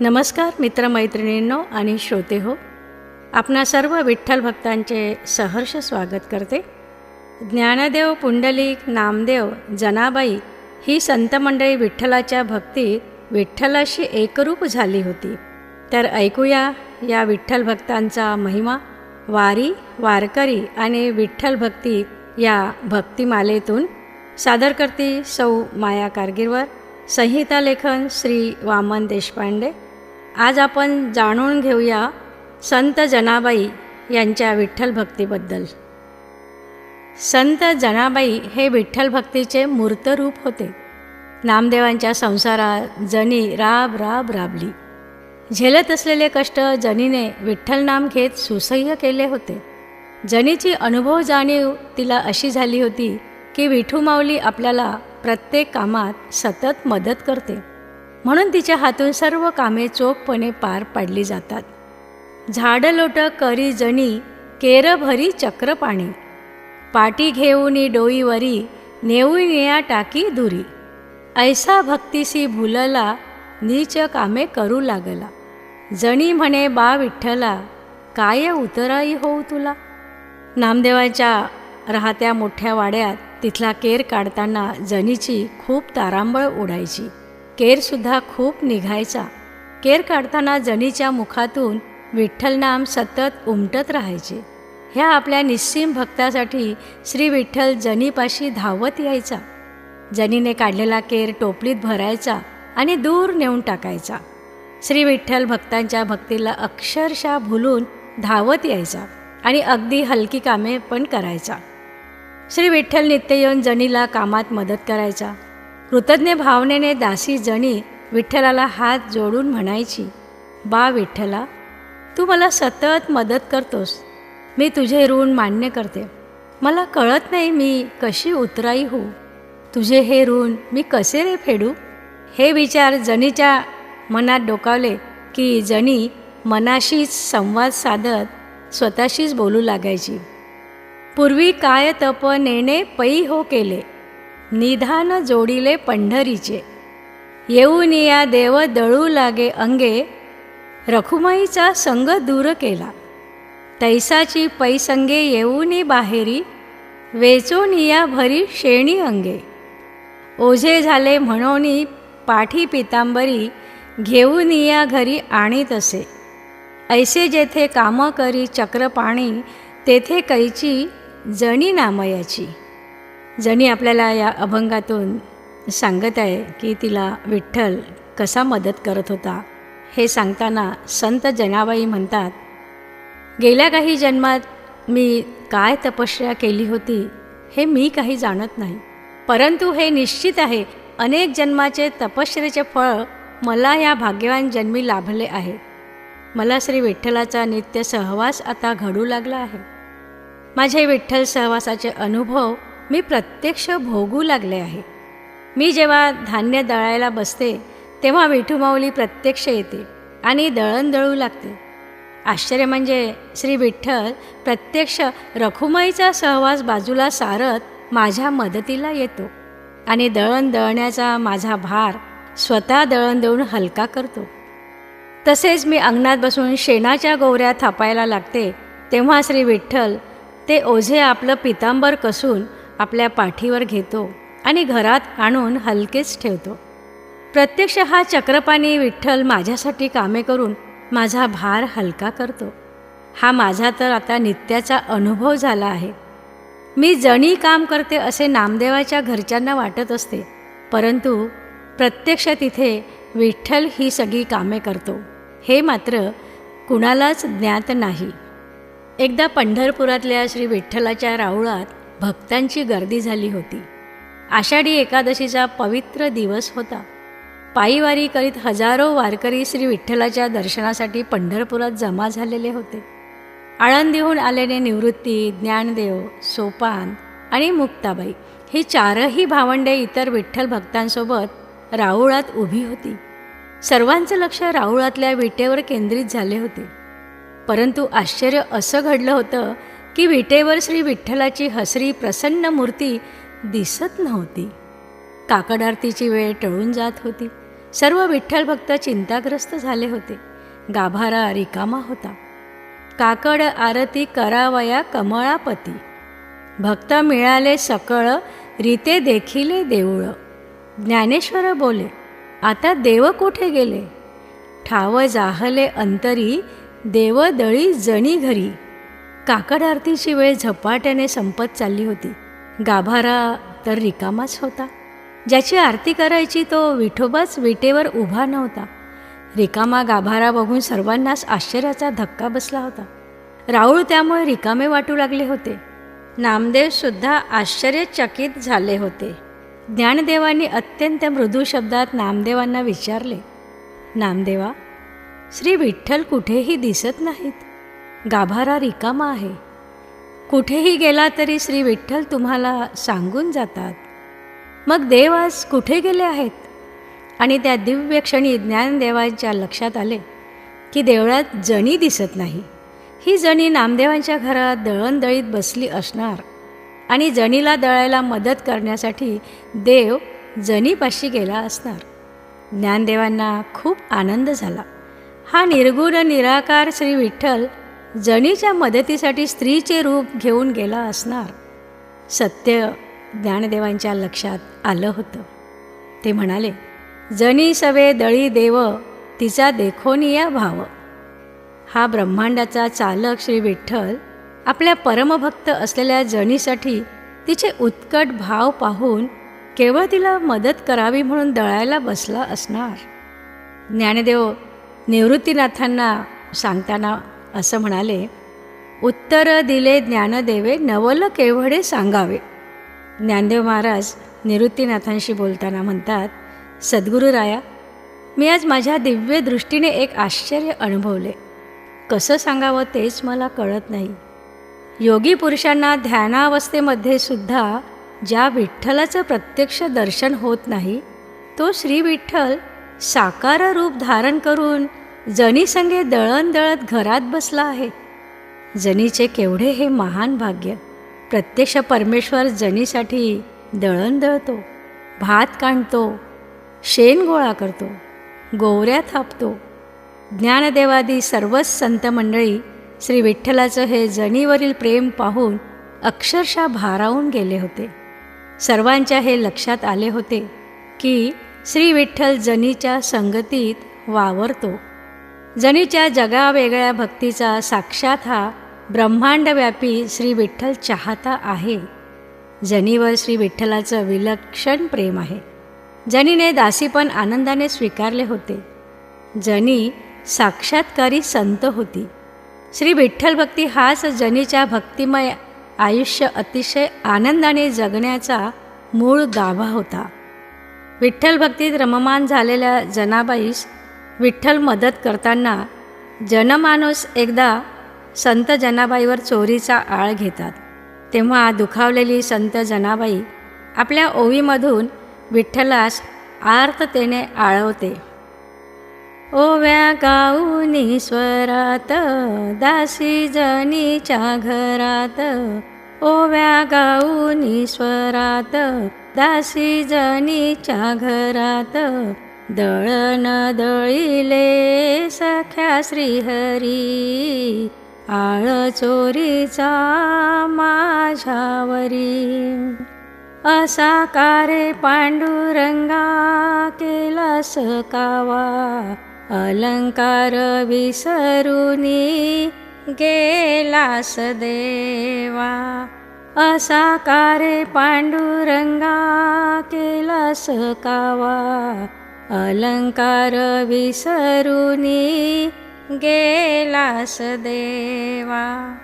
नमस्कार मित्रमैत्रिणींनो आणि श्रोते हो. आपणा सर्व विठ्ठल भक्तांचे सहर्ष स्वागत करते. ज्ञानदेव पुंडलिक नामदेव जनाबाई ही संतमंडळी विठ्ठलाच्या भक्तीत विठ्ठलाशी एकरूप झाली होती. तर ऐकूया या विठ्ठल भक्तांचा महिमा वारी वारकरी आणि विठ्ठल भक्ती या भक्तिमालेतून. सादर करती सौ माया कारगिरवर. संहिता लेखन श्री वामन देशपांडे. आज आपण जाणून घेऊया संत जनाबाई यांच्या विठ्ठल भक्तीबद्दल. संत जनाबाई हे विठ्ठल भक्तीचे मूर्तरूप होते. नामदेवांच्या संसारात जनी राब राब राबली. झेलत असलेले कष्ट जनीने विठ्ठल नाम घेत सुसह्य केले होते. जनीची अनुभव जाणीव तिला अशी झाली होती की विठू माऊली आपल्याला प्रत्येक कामात सतत मदत करते. म्हणून तिच्या हातून सर्व कामे चोखपणे पार पाडली जातात. झाडं करी जणी केर भरी चक्र पाणी पाटी घेऊनी डोईवरी नेऊ या टाकी धुरी. ऐसा भक्तीसी भुलला नीच कामे करू लागला. जणी म्हणे बा विठ्ठला काय उतराई होऊ तुला? नामदेवाच्या राहत्या मोठ्या वाड्यात तिथला केर काढताना जनीची खूप तारांबळ उडायची केरसुद्धा खूप निघायचा. केर काढताना जनीच्या मुखातून विठ्ठलनाम सतत उमटत राहायचे. ह्या आपल्या निस्सीम भक्तासाठी श्री विठ्ठल जनीपाशी धावत यायचा. जनीने काढलेला केर टोपलीत भरायचा आणि दूर नेऊन टाकायचा. श्री विठ्ठल भक्तांच्या भक्तीला अक्षरशः भुलून धावत यायचा आणि अगदी हलकी कामे पण करायचा. श्री विठ्ठल नित्य येऊन जनीला कामात मदत करायचा. कृतज्ञ भावनेने दासी जणी विठ्ठलाला हात जोडून म्हणायची बा विठ्ठला तू मला सतत मदत करतोस. मी तुझे ऋण मान्य करते. मला कळत नाही मी कशी उतराई होऊ. तुझे हे ऋण मी कसे रे फेडू? हे विचार जणीच्या मनात डोकावले की जणी मनाशीच संवाद साधत स्वतःशीच बोलू लागायची. पूर्वी काय तप नेणे पै हो केले. निधान जोडिले पंढरीचे. येऊन या देव दळू लागे अंगे रखुमाईचा संग दूर केला. तैसाची पैसंगे येऊनी बाहेरी वेचून या भरी शेणी अंगे. ओझे झाले म्हणोनी पाठी पितांबरी घेऊन या घरी आणीत असे ऐसे जेथे कामं करी चक्रपाणी तेथे कैची जणी नामयाची. जणी आपल्याला या अभंगातून सांगत आहे की तिला विठ्ठल कसा मदत करत होता. हे सांगताना संत जनाबाई म्हणतात गेल्या काही जन्मात मी काय तपस्या केली होती हे मी काही जाणत नाही. परंतु हे निश्चित आहे अनेक जन्माचे तपश्चर्याचे फळ मला या भाग्यवान जन्मी लाभले आहे. मला श्री विठ्ठलाचा नित्य सहवास आता घडू लागला आहे. माझे विठ्ठल सहवासाचे अनुभव मी प्रत्यक्ष भोगू लागले आहे. मी जेव्हा धान्य दळायला बसते तेव्हा विठुमाऊली प्रत्यक्ष येते आणि दळण दळू लागते. आश्चर्य म्हणजे श्री विठ्ठल प्रत्यक्ष रखुमाईचा सहवास बाजूला सारत माझ्या मदतीला येतो आणि दळण दळण्याचा माझा भार स्वतः दळण देऊन हलका करतो. तसेच मी अंगणात बसून शेणाच्या गोवऱ्या थापायला लागते तेव्हा श्री विठ्ठल ते ओझे आपलं पितांबर कसून आपल्या पाठीवर घेतो आणि घरात आणून हलकेच ठेवतो. प्रत्यक्ष हा चक्रपाणी विठ्ठल माझ्यासाठी कामे करून माझा भार हलका करतो. हा माझा तर आता नित्याचा अनुभव झाला आहे. मी जणी काम करते असे नामदेवाच्या घरच्यांना वाटत असते परंतु प्रत्यक्ष तिथे विठ्ठल ही सगळी कामे करतो. हे मात्र कुणालाच ज्ञात नाही. एकदा पंढरपुरातल्या श्री विठ्ठलाच्या राऊळात भक्तांची गर्दी झाली होती. आषाढी एकादशीचा पवित्र दिवस होता. पायीवारी करीत हजारो वारकरी श्री विठ्ठलाच्या दर्शनासाठी पंढरपुरात जमा झालेले होते. आळंदीहून आलेले निवृत्ती ज्ञानदेव सोपान आणि मुक्ताबाई ही चारही भावंडे इतर विठ्ठल भक्तांसोबत राऊळात उभी होती. सर्वांचं लक्ष राऊळातल्या विटेवर केंद्रित झाले होते. परंतु आश्चर्य असं घडलं होतं की विटेवर श्री विठ्ठलाची हसरी प्रसन्न मूर्ती दिसत नव्हती. काकड आरतीची वेळ टळून जात होती. सर्व विठ्ठल भक्त चिंताग्रस्त झाले होते. गाभारा रिकामा होता. काकड आरती करावया कमळापती. भक्त मिळाले सकळ रीते देखिले देऊळ. ज्ञानेश्वर बोले आता देव कोठे गेले? ठाव जाहले अंतरी देव दळी जणी घरी. काकड आरतीची वेळ झपाट्याने संपत चालली होती. गाभारा तर रिकामाच होता. ज्याची आरती करायची तो विठोबाच विटेवर उभा नव्हता. रिकामा गाभारा बघून सर्वांनाच आश्चर्याचा धक्का बसला होता. राऊळ त्यामुळे रिकामे वाटू लागले होते. नामदेवसुद्धा आश्चर्यचकित झाले होते. ज्ञानदेवांनी अत्यंत मृदू शब्दात नामदेवांना विचारले नामदेवा श्री विठ्ठल कुठेही दिसत नाहीत. गाभारा रिकामा आहे. कुठेही गेला तरी श्री विठ्ठल तुम्हाला सांगून जातात. मग देव आज कुठे गेले आहेत? आणि त्या दिव्य क्षणी ज्ञानदेवांच्या लक्षात आले की देवळात जणी दिसत नाही. ही जणी नामदेवांच्या घरात दळणदळीत बसली असणार आणि जणीला दळायला मदत करण्यासाठी देव जणीपाशी गेला असणार. ज्ञानदेवांना खूप आनंद झाला. हा निर्गुण निराकार श्री विठ्ठल जणीच्या मदतीसाठी स्त्रीचे रूप घेऊन गेला असणार. सत्य ज्ञानदेवांच्या लक्षात आलं होतं. ते म्हणाले जनी सवे दळी देव तिचा देखोनिया भाव. हा ब्रह्मांडाचा चालक श्री विठ्ठल आपल्या परमभक्त असलेल्या जणीसाठी तिचे उत्कट भाव पाहून केवळ तिला मदत करावी म्हणून दळायला बसला असणार. ज्ञानदेव निवृत्तीनाथांना सांगताना असं म्हणाले उत्तर दिले ज्ञानदेवे नवल केवढे सांगावे. ज्ञानदेव महाराज निवृत्तीनाथांशी बोलताना म्हणतात सद्गुरुराया मी आज माझ्या दिव्य दृष्टीने एक आश्चर्य अनुभवले. कसं सांगावं तेच मला कळत नाही. योगी पुरुषांना ध्यानावस्थेमध्ये सुद्धा ज्या विठ्ठलाचं प्रत्यक्ष दर्शन होत नाही तो श्री विठ्ठल साकार रूप धारण करून जणीसंगे दळण दळत घरात बसला आहे. जनीचे केवढे हे महान भाग्य. प्रत्यक्ष परमेश्वर जनीसाठी दळण दळतो भात काढतो शेण गोळा करतो गोवऱ्या थापतो. ज्ञानदेवादी सर्वच संत मंडळी श्री विठ्ठलाचं हे जणीवरील प्रेम पाहून अक्षरशः भारावून गेले होते. सर्वांच्या हे लक्षात आले होते की श्री विठ्ठल जनीच्या संगतीत वावरतो. जनीच्या जगावेगळ्या भक्तीचा साक्षात हा ब्रह्मांडव्यापी श्री विठ्ठल चाहता आहे. जनीवर श्री विठ्ठलाचं विलक्षण प्रेम आहे. जनीने दासीपण आनंदाने स्वीकारले होते. जनी साक्षात्कारी संत होती. श्री विठ्ठल भक्ती हाच जनीच्या भक्तिमय आयुष्य अतिशय आनंदाने जगण्याचा मूळ गाभा होता. विठ्ठल भक्तीत रममान झालेल्या जनाबाईस विठ्ठल मदत करताना जनमाणूस एकदा संत जनाबाईवर चोरीचा आळ घेतात. तेव्हा दुखावलेली संत जनाबाई आपल्या ओवीमधून विठ्ठलास आर्ततेने आळवते. ओव्या गाऊनी स्वरात दासी जनीच्या घरात. ओव्या गाऊनी स्वरात दासी जनीच्या घरात. दळण दळिले सख्या श्रीहरी आळ चोरीचा माझ्यावरी. असा कारे पांडुरंगा केला सकावा अलंकार विसरुनी गेलास देवा. असा कारे पांडुरंगा केलास कावा अलंकार विसरुनी गेलास देवा.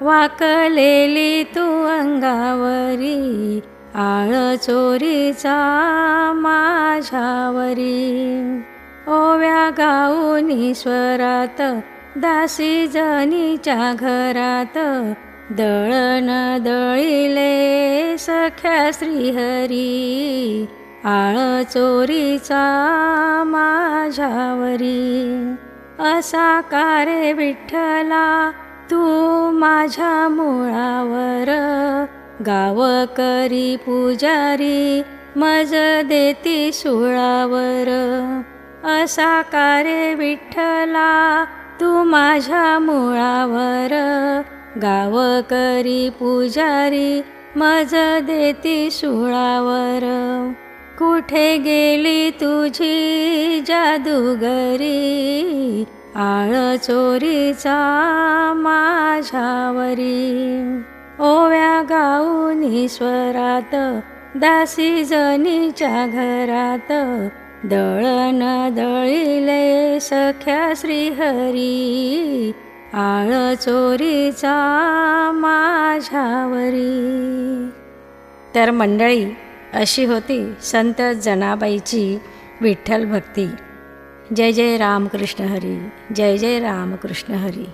वाकलेली तू अंगावरी आळ चोरीचा माझ्यावरी. ओव्या गाऊनी स्वरात दासी जनीच्या घरात दळण दळिले सख्या श्रीहरी. आळ चोरीचा माझ्यावरी. असा कारे विठ्ठला तू माझ्या मुळावर. गाव करी पुजारी मज देती सुळावर. असा कारे विठ्ठला तू माझ्या मुळावर. गाव करी पुजारी मज देती सुळावर. कुठे गेली तुझी जादूगरी? आळ चोरीचा माझ्यावरी. ओव्या गाऊन स्वरात दासी जनीच्या घरात. दळण दळिले सख्या श्रीहरी. आळ चोरीचा माझ्यावरी. तर मंडळी अशी होती संत जनाबाईची विठ्ठल भक्ती. जय जय रामकृष्ण हरी जय जय रामकृष्ण हरी.